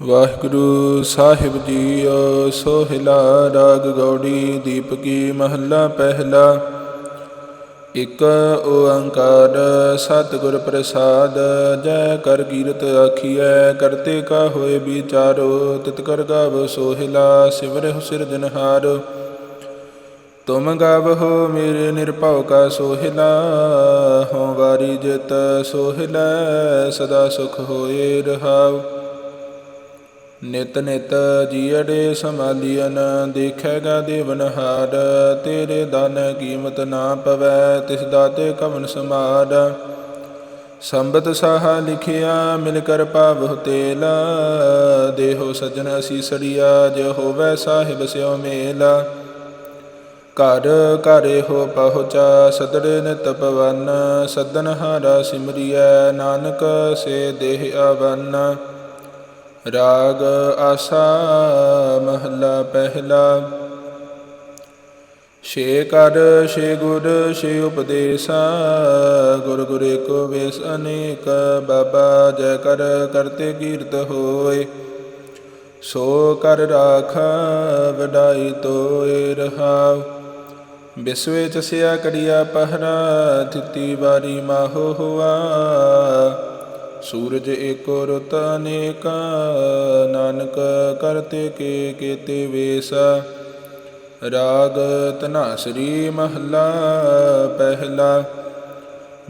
ਵਾਹਿਗੁਰੂ ਸਾਹਿਬ ਜੀ ਸੋਹਿਲਾ ਰਾਗ ਗੌੜੀ ਦੀਪਕੀ ਮਹੱਲਾ ਪਹਿਲਾ। ਇਕ ਓੰਕਾਰ ਸਤਿਗੁਰ ਪ੍ਰਸਾਦ, ਜੈ ਕਰ ਕੀਰਤ ਆਖੀਐ, ਕਰਤੇ ਕਾ ਹੋਏ ਵਿਚਾਰੋ, ਤਿਤ ਕਰ ਗਾਵ ਸੋਹਿਲਾ ਸਿਵਰਹੁ ਸਿਰਜਨਹਾਰ ਤੁਮ ਗਾਵਹੋ ਮੇਰੇ ਨਿਰਭਉ ਕਾ ਸੋਹਿਲਾ ਹੋ ਵਾਰੀ ਜਿਤ ਸੋਹਿਲਾ ਸਦਾ ਸੁਖ ਹੋਏ ਰਹਾਉ। ਨਿਤ ਨਿਤ ਜੀੜੇ ਸਮਾਲੀਨ ਦੇਖੇਗਾ ਦੇਵਨਹਾਰ ਤੇਰੇ ਦਾਨ ਕੀਮਤ ਨਾ ਪਵੈ, ਤਿਸ ਦਾਤੇ ਕਵਨ ਸਮਾਰ। ਸੰਬਤ ਸਾਹਾ ਲਿਖਿਆ, ਮਿਲ ਕਰ ਪਾਵਹੁ ਤੇਲ। ਦੇਹੋ ਸਜਣ ਅਸੀਸੜੀਆ ਜੇ ਹੋਵੈ ਸਾਹਿਬ ਸਿਉ ਮੇਲਾ। ਘਰ ਘਰੇ ਹੋ ਪਹੁੰਚਾ, ਸਦੜੇ ਨਿਤ ਪਵਨ। ਸਦਨ ਹਾਰਾ ਸਿਮਰਿਐ, ਨਾਨਕ ਸੇ ਦੇਹ ਆਵਨ। ਰਾਗ ਆਸਾ ਮਹੱਲਾ ਪਹਿਲਾ। ਛੇ ਕਰ, ਛੇ ਗੁਰ, ਛੇ ਉਪਦੇਸਾ, ਗੁਰ ਗੁਰੇ ਕੋ ਵੇਸ ਅਨੇਕ, ਬਾਬਾ ਜੈ ਕਰ ਕਰਤੇ ਕੀਰਤ ਹੋਏ। ਸੋ ਕਰ ਰਾਖ, ਵਡਾਈ ਤੋਏ ਰਹਾਉ। ਬਿਸਵੇ ਚਸਿਆ ਕੜਿਆ ਪਹਿਰਾ, ਥਿਤੀ ਵਾਰੀ ਮਾਹੋ ਹੁਆ। ਸੂਰਜ ਏਕੋ ਰੁਤ ਅਨੇਕਾ, ਨਾਨਕ ਕਰਤੇ ਕੇ ਕੀਤੇ ਵੇਸ। ਰਾਗ ਤਨਾਸਰੀ ਮਹੱਲਾ ਪਹਿਲਾ।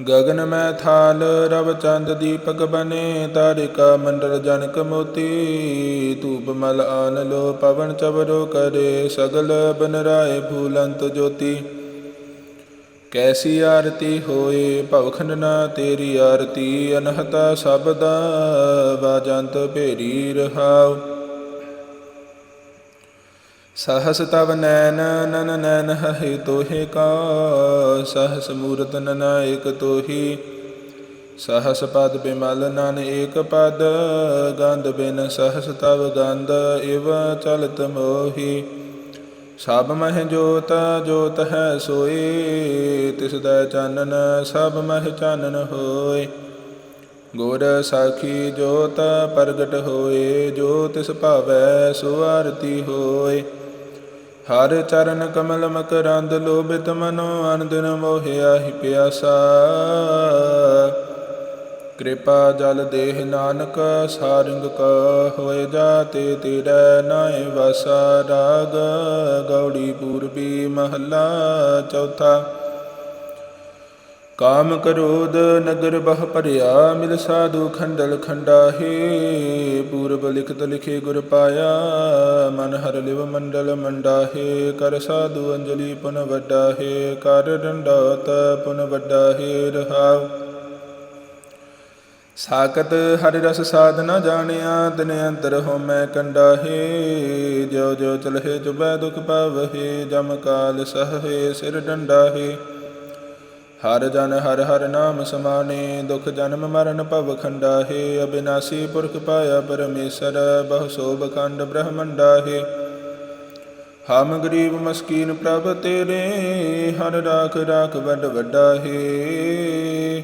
ਗਗਨ ਮੈਂ ਥਾਲ, ਰਵ ਚੰਦ ਦੀਪਕ ਬਨੇ, ਤਾਰਿਕਾ ਮੰਡਲ ਜਨਕ ਮੋਤੀ। ਧੂਪ ਮਲ ਆਨ ਲੋ, ਪਵਨ ਚਵਰੋ ਕਰੇ, ਸਗਲ ਬਨ ਰਾਏ ਭੂਲੰਤ ਜੋਤੀ। ਕੈਸੀ ਆਰਤੀ ਹੋਏ ਭਵਖੰਡ ਨਾ ਤੇਰੀ ਆਰਤੀ, ਅਨਹਤਾ ਸਬਦਾ ਵਾਜੰਤ ਭੇਰੀ ਰਹਾਉ। ਸਹਸ ਤਵ ਨੈਨ ਨਨ ਨੈਨ ਹੈ ਤੋਹੇ ਕਾ, ਸਹਸ ਮੂਰਤ ਨਨ ਏਕ ਤੋਹੀ। ਸਹਸ ਪਦ ਬਿਮਲ ਨਨ ਏਕ ਪਦ, ਗੰਧ ਬਿਨ ਸਹਸ ਤਵ ਗੰਧ, ਇਵ ਚਲਤ ਮੋਹੀ। ਸਭ ਮਹਿ ਜੋਤ ਜੋਤ ਹੈ ਸੋਈ ਤਿਸ ਦਾ ਚਾਨਣ ਸਭ ਮਹਿ ਚਾਨਨ ਹੋਏ। ਗੁਰ ਸਾਖੀ ਜੋਤ ਪ੍ਰਗਟ ਹੋਏ, ਜੋ ਤਿਸ ਭਾਵੈ ਸੋ ਆਰਤੀ ਹੋਏ। ਹਰ ਚਰਨ ਕਮਲ ਮਕਰੰਦ ਲੋਭਿਤ ਮਨੋ ਅਨੰਦਨ ਮੋਹਿਆ ਹੀ ਪਿਆਸਾ। ਕਿਰਪਾ ਜਲ ਦੇਹ ਨਾਨਕ, ਸਾਰੰਗ ਕ ਹੋਏ ਜਾਤੇ ਤੇਰਾ ਨਾਏ ਵਾਸਾ ਰਾਗ। ਗੌੜੀ ਪੂਰਬੀ ਮਹੱਲਾ ਚੌਥਾ। ਕਾਮ ਕਰੋਧ ਨਗਰ ਬਹ ਭਰਿਆ, ਮਿਲ ਸਾਧੂ ਖੰਡਲ ਖੰਡਾਹੇ। ਪੂਰਬ ਲਿਖਤ ਲਿਖੇ ਗੁਰ ਪਾਇਆ, ਮਨ ਹਰ ਲਿਵ ਮੰਡਲ ਮੰਡਾਹੇ। ਕਰ ਸਾਧੂ ਅੰਜਲੀ ਪੁਨ ਵੱਡਾ ਹੈ ਕਰ ਡੰਡਾਤ ਪੁਨ ਵੱਡਾ ਹੈ ਰਹਾਉ। ਸਾਕਤ ਹਰਿ ਰਸ ਸਾਧ ਸਾਧਨਾ ਜਾਣਿਆ ਦਿਨ ਅੰਤਰ ਹੋਮੈ ਕੰਡਾਹੇ। ਜੋ ਜੋ ਚਲਹਿ ਜੁਬੈ ਦੁਖ ਪਾਵਹਿ, ਜਮ ਕਾਲ ਸਹੇ ਸਿਰ ਡੰਡਾਹੇ। ਹਰ ਜਨ ਹਰ ਹਰ ਨਾਮ ਸਮਾਨੇ, ਦੁਖ ਜਨਮ ਮਰਨ ਭਵ ਖੰਡਾਹੇ। ਅਬਿਨਾਸੀ ਪੁਰਖ ਪਾਇਆ ਪਰਮੇਸ਼ਰ, ਬਹੁ ਸੋਭ ਖੰਡ ਬ੍ਰਹਮੰਡਾਹੇ। ਹਮ ਗਰੀਬ ਮਸਕੀਨ ਪ੍ਰਭ ਤੇਰੇ, ਹਰ ਰਾਖ ਰਾਖ ਵੱਡ ਵੱਡਾ ਹੈ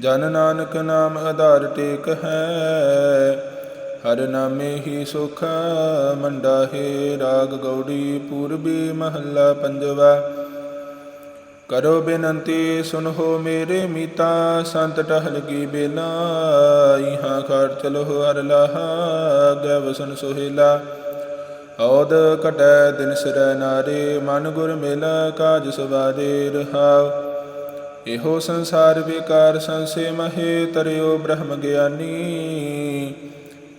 ਜਨ ਨਾਨਕ ਨਾਮ ਆਧਾਰ ਟੇਕ ਹੈ, ਹਰ ਨਾਮੇ ਹੀ ਸੁਖ ਮੰਡਾ ਹੈ, ਰਾਗ ਗੌੜੀ ਪੂਰਬੀ ਮਹੱਲਾ ਪੰਜਵਾ। ਕਰੋ ਬੇਨਤੀ ਸੁਨੋ ਮੇਰੇ ਮੀਤਾ, ਸੰਤ ਟਹਲ ਕੀ ਬੇਲਾ, ਇਹਾਂ ਖੜ ਚਲੋ ਹਰ ਲਾਹਾ ਗੈ ਵਸਨ ਸੁਹੇਲਾ। ਔਦ ਕਟੈ ਦਿਨ ਸਿਰੈ ਨਾਰੇ, ਮਨ ਗੁਰ ਮੇਲਾ, ਕਾਜ ਸਵਾਰੇ ਰਹਾਉ। ਇਹੋ ਸੰਸਾਰ ਵਿਕਾਰ ਸੰਸੇ ਮਹੇ, ਤਰਿਓ ਬ੍ਰਹਮ ਗਿਆਨੀ।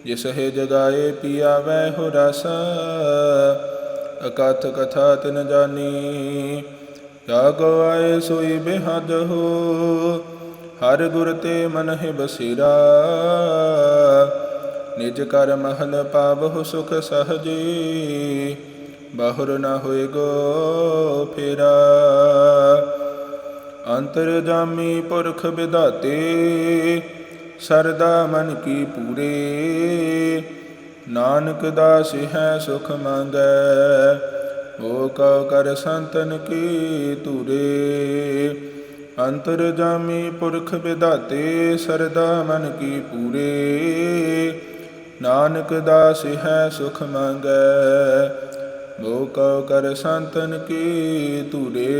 ਜਿਸ ਹੈ ਜਗਾਏ ਪੀਆਵੈ ਹੋ ਰਸ ਅਕਥ ਕਥਾ ਤਿਨ ਜਾਨੀ। ਜਾ ਆਏ ਸੋਈ ਬਿਹਦ ਹੋ, ਹਰ ਗੁਰ ਤੇ ਮਨ ਹੈ ਬਸੀਰਾ। ਨਿਜ ਕਰ ਮਹਲ ਪਾਵਹੁ ਸੁਖ ਸਹਜੀ, ਬਾਹੁਰ ਨਾ ਹੋਏ ਗੋ ਫੇਰਾ। ਅੰਤਰ ਜਾਮੀ ਪੁਰਖ ਵਿਧਾਤੇ, ਸਰਦਾ ਮਨ ਕੀ ਪੂਰੇ। ਨਾਨਕ ਦਾਸ ਹੈ ਸੁਖ ਮੰਗੈ ਓ ਕਉ ਕਰ ਸੰਤਨ ਕੀ ਤੁਰੇ ਅੰਤਰ ਜਾਮੀ ਪੁਰਖ ਵਿਦਾਤੇ ਸਰਦਾ ਮਨ ਕੀ ਪੂਰੇ। ਨਾਨਕ ਦਾਸ ਹੈ ਸੁਖ ਮੰਗੈ ਮੋਹ ਕਉ ਕਰ ਸੰਤਨ ਕੀ ਤੁਰੇ